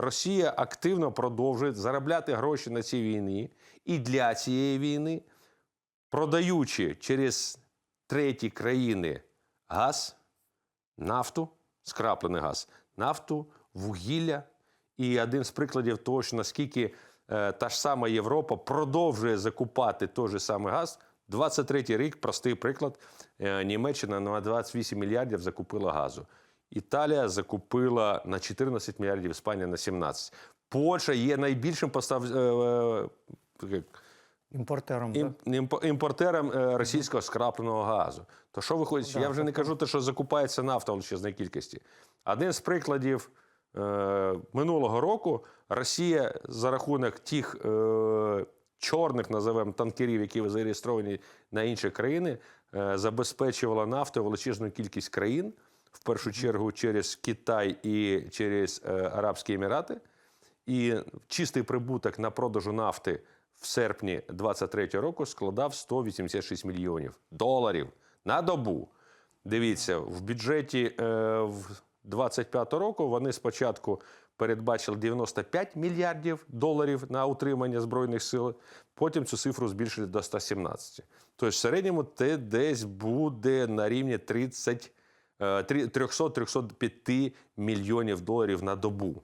Росія активно продовжує заробляти гроші на цій війні і для цієї війни, продаючи через треті країни газ, нафту, скраплений газ, нафту, вугілля. І один з прикладів того, що наскільки е, та ж сама Європа продовжує закупати той же самий газ. 23-й рік, простий приклад, е, Німеччина на 28 мільярдів закупила газу. Італія закупила на 14 мільярдів, Іспанія на 17. Польща є найбільшим постав... е, е, Імпортером. Ім- імп- імпортером е, російського скрапленого газу. То що виходить? Да, Я вже не тобто- кажу те, що закупається нафта в величезній кількості. Один з прикладів минулого року Росія за рахунок тих чорних, називаємо танкерів, які зареєстровані на інші країни, забезпечувала нафтою величезну кількість країн, в першу чергу через Китай і через е, Арабські Емірати. І чистий прибуток на продажу нафти в серпні 2023 року складав 186 мільйонів доларів на добу. Дивіться, в бюджеті е, в 25 року вони спочатку передбачили 95 мільярдів доларів на утримання збройних сил. Потім цю цифру збільшили до 117. Тобто, в середньому це десь буде на рівні 30 е, три- 300-305 мільйонів доларів на добу.